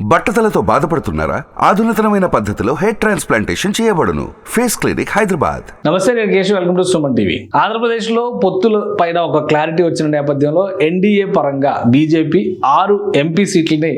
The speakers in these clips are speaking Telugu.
బట్టతలతో బాధపడుతున్నారా? ఆధునితనమైన పద్ధతిలో హెయిర్ ట్రాన్స్ప్లాంటేషన్ చేయబడును. Face clinic Hyderabad. నమస్తే నేను Keshav welcome to Suman TV. ఆంధ్రప్రదేశ్లో పొత్తుల పైన ఒక క్లారిటీ వచ్చిన నేపథ్యంలో ఎన్డీఏ పరంగా బీజేపీ ఆరు ఎంపీ సీట్లని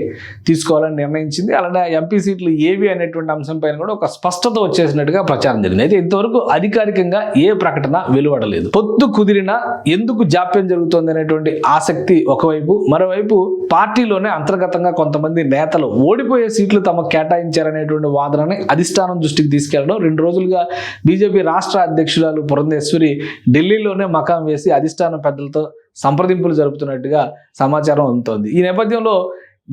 తీసుకోవాలని నిర్ణయించింది. అలానే ఎంపీ సీట్లు ఏవి అనేటువంటి అంశం పైన కూడా ఒక స్పష్టత వచ్చేసినట్టుగా ప్రచారం జరిగింది. అయితే ఇంతవరకు అధికారికంగా ఏ ప్రకటన వెలువడలేదు. పొత్తు కుదిరినా ఎందుకు జాప్యం జరుగుతోంది అనేటువంటి ఆసక్తి ఒకవైపు మరోవైపు పార్టీలోనే అంతర్గతంగా కొంతమంది నేతలు ఓడిపోయే సీట్లు తమకు కేటాయించారనేటువంటి వాదనని అధిష్టానం దృష్టికి తీసుకెళ్ళడం. రెండు రోజులుగా బీజేపీ రాష్ట్ర అధ్యక్షురాలు పురంధేశ్వరి ఢిల్లీలోనే మకాం వేసి అధిష్టానం పెద్దలతో సంప్రదింపులు జరుపుతున్నట్టుగా సమాచారం అందుతోంది. ఈ నేపథ్యంలో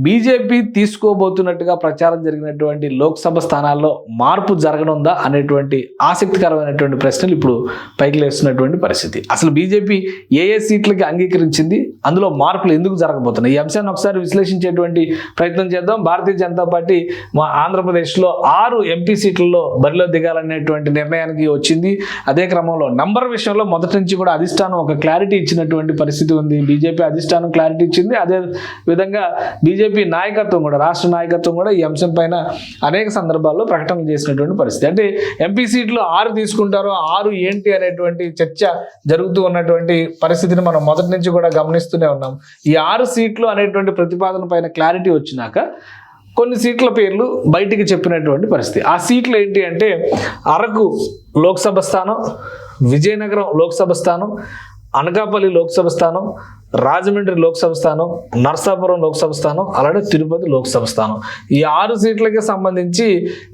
బీజేపీ తీసుకోబోతున్నట్టుగా ప్రచారం జరిగినటువంటి లోక్సభ స్థానాల్లో మార్పు జరగనుందా అనేటువంటి ఆసక్తికరమైనటువంటి ప్రశ్నలు ఇప్పుడు పైకి లేస్తున్నటువంటి పరిస్థితి. అసలు బీజేపీ ఏ ఏ సీట్లకి అంగీకరించింది? అందులో మార్పులు ఎందుకు జరగబోతున్నాయి? ఈ అంశాన్ని ఒకసారి విశ్లేషించేటువంటి ప్రయత్నం చేద్దాం. భారతీయ జనతా పార్టీ మా ఆంధ్రప్రదేశ్లో ఆరు ఎంపీ సీట్లలో బరిలో దిగాలనేటువంటి నిర్ణయానికి వచ్చింది. అదే క్రమంలో నంబర్ విషయంలో మొదటి నుంచి కూడా అధిష్టానం ఒక క్లారిటీ ఇచ్చినటువంటి పరిస్థితి ఉంది. బీజేపీ అధిష్టానం క్లారిటీ ఇచ్చింది. అదే విధంగా బీజేపీ నాయకత్వం కూడా రాష్ట్ర నాయకత్వం కూడా ఈ అంశం పైన అనేక సందర్భాల్లో ప్రకటనలు చేసినటువంటి పరిస్థితి. అంటే ఎంపీ సీట్లు ఆరు తీసుకుంటారో ఆరు ఏంటి అనేటువంటి చర్చ జరుగుతూ ఉన్నటువంటి పరిస్థితిని మనం మొదటి నుంచి కూడా గమనిస్తూనే ఉన్నాం. ఈ ఆరు సీట్లు అనేటువంటి ప్రతిపాదన పైన క్లారిటీ వచ్చినాక కొన్ని సీట్ల పేర్లు బయటికి చెప్పినటువంటి పరిస్థితి. ఆ సీట్లు ఏంటి అంటే అరకు లోక్సభ స్థానం విజయనగరం లోక్సభ స్థానం అనకాపల్లి లోక్సభ స్థానం రాజమండ్రి లోక్సభ స్థానం నర్సాపురం లోక్సభ స్థానం అలాగే తిరుపతి లోక్సభ స్థానం. ఈ ఆరు సీట్లకి సంబంధించి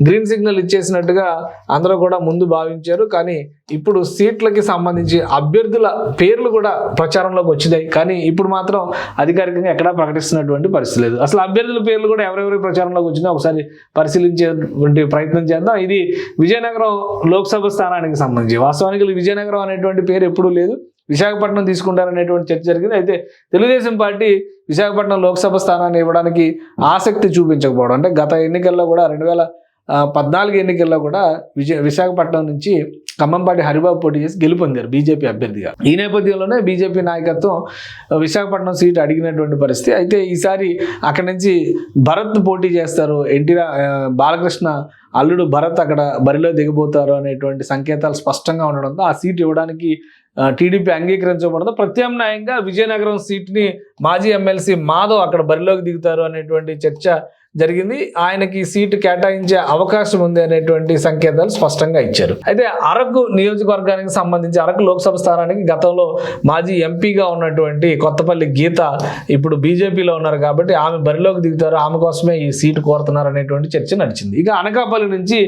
గ్రీన్ సిగ్నల్ ఇచ్చేసినట్టుగా అందరూ కూడా ముందు భావించారు. కానీ ఇప్పుడు సీట్లకి సంబంధించి అభ్యర్థుల పేర్లు కూడా ప్రచారంలోకి వచ్చినాయి. కానీ ఇప్పుడు మాత్రం అధికారికంగా ఎక్కడా ప్రకటిస్తున్నటువంటి పరిస్థితి లేదు. అసలు అభ్యర్థుల పేర్లు కూడా ఎవరెవరి ప్రచారంలోకి వచ్చినా ఒకసారి పరిశీలించేటువంటి ప్రయత్నం చేద్దాం. ఇది విజయనగరం లోక్సభ స్థానానికి సంబంధించి. వాస్తవానికి విజయనగరం అనేటువంటి పేరు ఎప్పుడూ లేదు. విశాఖపట్నం తీసుకుంటారనేటువంటి చర్చ జరిగింది. అయితే తెలుగుదేశం పార్టీ విశాఖపట్నం లోక్సభ స్థానాన్ని ఇవ్వడానికి ఆసక్తి చూపించకపోవడం అంటే గత ఎన్నికల్లో కూడా రెండు వేల పద్నాలుగు ఎన్నికల్లో కూడా విజయ విశాఖపట్నం నుంచి ఖమ్మంపాటి హరిబాబు పోటీ చేసి గెలుపొందారు బీజేపీ అభ్యర్థిగా. ఈ నేపథ్యంలోనే బీజేపీ నాయకత్వం విశాఖపట్నం సీటు అడిగినటువంటి పరిస్థితి. అయితే ఈసారి అక్కడి నుంచి భరత్ పోటీ చేస్తారు. ఎన్టీ బాలకృష్ణ అల్లుడు భరత్ అక్కడ బరిలో దిగబోతారు అనేటువంటి సంకేతాలు స్పష్టంగా ఉండడంతో ఆ సీట్ ఇవ్వడానికి టీడీపీ అంగీకరించబడదు. ప్రత్యామ్నాయంగా విజయనగరం సీట్ని మాజీ ఎమ్మెల్సీ మాధవ్ అక్కడ బరిలోకి దిగుతారు అనేటువంటి చర్చ జరిగింది. ఆయనకి సీటు కేటాయించే అవకాశం ఉంది అనేటువంటి సంకేతాలు స్పష్టంగా ఇచ్చారు. అయితే అరకు నియోజకవర్గానికి సంబంధించి అరకు లోక్సభ స్థానానికి గతంలో మాజీ ఎంపీగా ఉన్నటువంటి కొత్తపల్లి గీత ఇప్పుడు బీజేపీలో ఉన్నారు కాబట్టి ఆమె బరిలోకి దిగుతారు. ఆమె కోసమే ఈ సీటు కోరుతున్నారు అనేటువంటి చర్చ నడిచింది. ఇక అనకాపల్లి నుంచి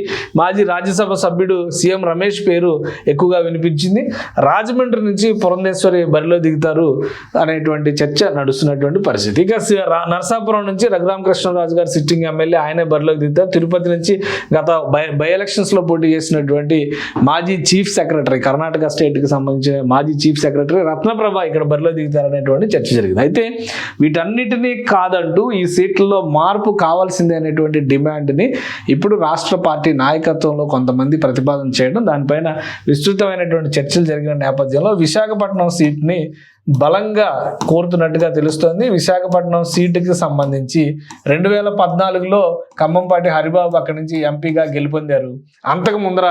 మాజీ రాజ్యసభ సభ్యుడు సీఎం రమేష్ పేరు ఎక్కువగా వినిపించింది. రాజమండ్రి నుంచి పురంధేశ్వరి బరిలో దిగుతారు అనేటువంటి చర్చ నడుస్తున్నటువంటి పరిస్థితి. ఇక నరసాపురం నుంచి రఘురామకృష్ణరాజు గారు సిట్టింగ్ ఎమ్మెల్యే ఆయనే బరిలోకి దిద్దారు. తిరుపతి నుంచి గత బై బై ఎలక్షన్స్లో పోటీ చేసినటువంటి మాజీ చీఫ్ సెక్రటరీ కర్ణాటక స్టేట్కి సంబంధించిన మాజీ చీఫ్ సెక్రటరీ రత్నప్రభ ఇక్కడ బరిలో దిగుతారనేటువంటి చర్చ జరిగింది. అయితే వీటన్నిటినీ కాదంటూ ఈ సీట్లలో మార్పు కావాల్సిందే అనేటువంటి డిమాండ్ని ఇప్పుడు రాష్ట్ర పార్టీ నాయకత్వంలో కొంతమంది ప్రతిపాదన చేయడం దానిపైన విస్తృతమైనటువంటి చర్చలు జరిగిన నేపథ్యంలో విశాఖపట్నం సీట్ని బలంగా కోరుతున్నట్టుగా తెలుస్తోంది. విశాఖపట్నం సీటుకి సంబంధించి రెండు వేల పద్నాలుగులో ఖమ్మంపాటి హరిబాబు అక్కడి నుంచి ఎంపీగా గెలుపొందారు. అంతకు ముందర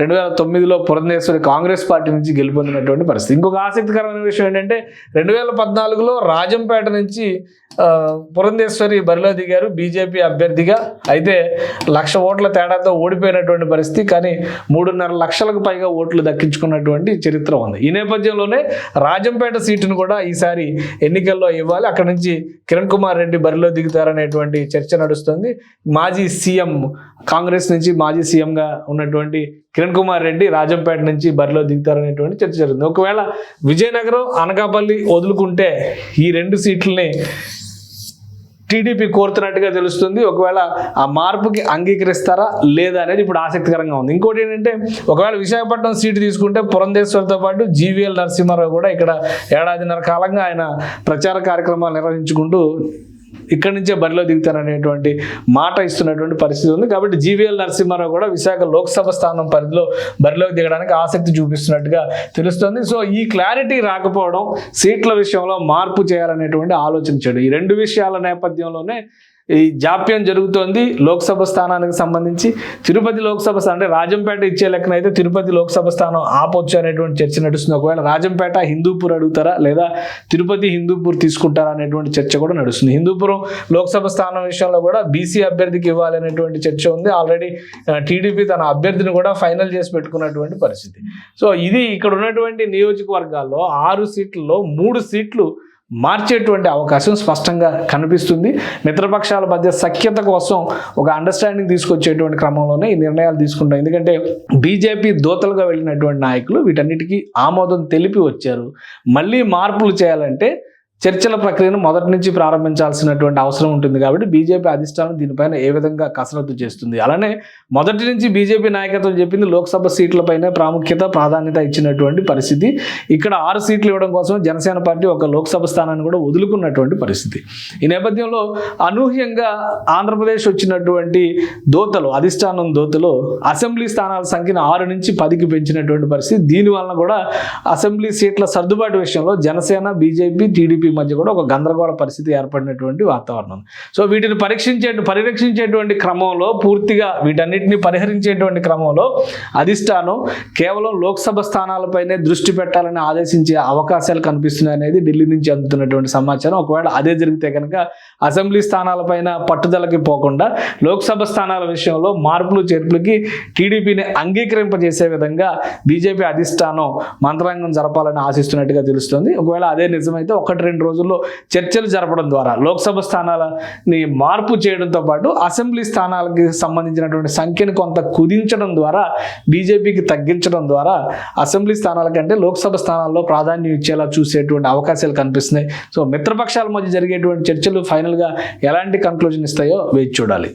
రెండు వేల తొమ్మిదిలో పురంధేశ్వరి కాంగ్రెస్ పార్టీ నుంచి గెలుపొందినటువంటి పరిస్థితి. ఇంకొక ఆసక్తికరమైన విషయం ఏంటంటే రెండు వేల పద్నాలుగులో రాజంపేట నుంచి పురంధేశ్వరి బరిలో దిగారు బీజేపీ అభ్యర్థిగా. అయితే లక్ష ఓట్ల తేడాతో ఓడిపోయినటువంటి పరిస్థితి కానీ మూడున్నర లక్షలకు పైగా ఓట్లు దక్కించుకున్నటువంటి చరిత్ర ఉంది. ఈ నేపథ్యంలోనే రాజంపేట సీట్ సీటును కూడా ఈసారి ఎన్నికల్లో ఇవ్వాలి. అక్కడ నుంచి కిరణ్ కుమార్ రెడ్డి బరిలో దిగుతారనేటువంటి చర్చ నడుస్తుంది. మాజీ సీఎం కాంగ్రెస్ నుంచి మాజీ సీఎంగా ఉన్నటువంటి కిరణ్ కుమార్ రెడ్డి రాజంపేట నుంచి బరిలో దిగుతారనేటువంటి చర్చ జరుగుతుంది. ఒకవేళ విజయనగరం అనకాపల్లి వదులుకుంటే ఈ రెండు సీట్లని టీడీపీ కోరుతున్నట్టుగా తెలుస్తుంది. ఒకవేళ ఆ మార్పుకి అంగీకరిస్తారా లేదా అనేది ఇప్పుడు ఆసక్తికరంగా ఉంది. ఇంకోటి ఏంటంటే ఒకవేళ విశాఖపట్నం సీటు తీసుకుంటే పురంధేశ్వర్తో పాటు జీవీఎల్ నరసింహారావు కూడా ఇక్కడ ఏడాదిన్నర కాలంగా ఆయన ప్రచార కార్యక్రమాలు నిర్వహించుకుంటూ ఇక్కడి నుంచే బరిలో దిగుతాననేటువంటి మాట ఇస్తున్నటువంటి పరిస్థితి ఉంది. కాబట్టి జీవీఎల్ నరసింహారావు కూడా విశాఖ లోక్సభ స్థానం పరిధిలో బరిలోకి దిగడానికి ఆసక్తి చూపిస్తున్నట్టుగా తెలుస్తుంది. సో ఈ క్లారిటీ రాకపోవడం సీట్ల విషయంలో మార్పు చేయాలనేటువంటి ఆలోచించాడు. ఈ రెండు విషయాల నేపథ్యంలోనే ఈ జాప్యం జరుగుతోంది లోక్సభ స్థానానికి సంబంధించి. తిరుపతి లోక్సభ స్థానం అంటే రాజంపేట ఇచ్చే లెక్కనైతే తిరుపతి లోక్సభ స్థానం ఆపొచ్చు అనేటువంటి చర్చ నడుస్తుంది. ఒకవేళ రాజంపేట హిందూపూర్ అడుగుతారా? లేదా తిరుపతి హిందూపూర్ తీసుకుంటారా అనేటువంటి చర్చ కూడా నడుస్తుంది. హిందూపురం లోక్సభ స్థానం విషయంలో కూడా బీసీ అభ్యర్థికి ఇవ్వాలి అనేటువంటి చర్చ ఉంది. ఆల్రెడీ టీడీపీ తన అభ్యర్థిని కూడా ఫైనల్ చేసి పెట్టుకున్నటువంటి పరిస్థితి. సో ఇది ఇక్కడ ఉన్నటువంటి నియోజకవర్గాల్లో ఆరు సీట్లలో మూడు సీట్లు మార్చేటువంటి అవకాశం స్పష్టంగా కనిపిస్తుంది. మిత్రపక్షాల మధ్య సఖ్యత కోసం ఒక అండర్స్టాండింగ్ తీసుకొచ్చేటువంటి క్రమంలోనే ఈ నిర్ణయాలు తీసుకుంటాం ఎందుకంటే బీజేపీ దోతలుగా వెళ్ళినటువంటి నాయకులు వీటన్నిటికీ ఆమోదం తెలిపి వచ్చారు. మళ్ళీ మార్పులు చేయాలంటే చర్చల ప్రక్రియను మొదటి నుంచి ప్రారంభించాల్సినటువంటి అవసరం ఉంటుంది కాబట్టి బీజేపీ అధిష్టానం దీనిపైన ఏ విధంగా కసరత్తు చేస్తుంది? అలానే మొదటి నుంచి బీజేపీ నాయకత్వం చెప్పింది లోక్సభ సీట్లపైనే ప్రాముఖ్యత ప్రాధాన్యత ఇచ్చినటువంటి పరిస్థితి. ఇక్కడ ఆరు సీట్లు ఇవ్వడం కోసం జనసేన పార్టీ ఒక లోక్సభ స్థానాన్ని కూడా వదులుకున్నటువంటి పరిస్థితి. ఈ నేపథ్యంలో అనూహ్యంగా ఆంధ్రప్రదేశ్ వచ్చినటువంటి దోతలు అధిష్టానం దోతలు అసెంబ్లీ స్థానాల సంఖ్యను ఆరు నుంచి పదికి పెంచినటువంటి పరిస్థితి. దీనివలన కూడా అసెంబ్లీ సీట్ల సర్దుబాటు విషయంలో జనసేన బీజేపీ టీడీపీ మధ్య కూడా ఒక గందరగోళ పరిస్థితి ఏర్పడినటువంటి వాతావరణం. సో వీటిని పరీక్షించే పరిరక్షించేటువంటి క్రమంలో పూర్తిగా వీటన్నిటిని పరిహరించేటువంటి క్రమంలో అధిష్టానం కేవలం లోక్సభ స్థానాలపైనే దృష్టి పెట్టాలని ఆదేశించే అవకాశాలు కనిపిస్తున్నాయి అనేది ఢిల్లీ నుంచి అందుతున్నటువంటి సమాచారం. ఒకవేళ అదే జరిగితే కనుక అసెంబ్లీ స్థానాలపైన పట్టుదలకి పోకుండా లోక్సభ స్థానాల విషయంలో మార్పులు చేర్పులకి టీడీపీని అంగీకరింపజేసే విధంగా బీజేపీ అధిష్టానం మంత్రాంగం జరపాలని ఆశిస్తున్నట్టుగా తెలుస్తుంది. ఒకవేళ అదే నిజమైతే ఒకటి రెండు రోజుల్లో చర్చలు జరపడం ద్వారా లోక్సభ స్థానాలని మార్పు చేయడంతో పాటు అసెంబ్లీ స్థానాలకి సంబంధించినటువంటి సంఖ్యను కొంత కుదించడం ద్వారా బీజేపీకి తగ్గించడం ద్వారా అసెంబ్లీ స్థానాల కంటే లోక్సభ స్థానాల్లో ప్రాధాన్యం ఇచ్చేలా చూసేటువంటి అవకాశాలు కనిపిస్తున్నాయి. సో మిత్రపక్షాల మధ్య జరిగేటువంటి చర్చలు ఫైనల్గా ఎలాంటి కంక్లూజన్ ఇస్తాయో వేచి చూడాలి.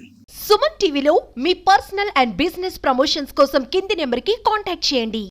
సుమన్ టీవీలో మీ పర్సనల్ అండ్ బిజినెస్ ప్రమోషన్స్ కోసం కింది నెంబర్కి కాంటాక్ట్ చేయండి.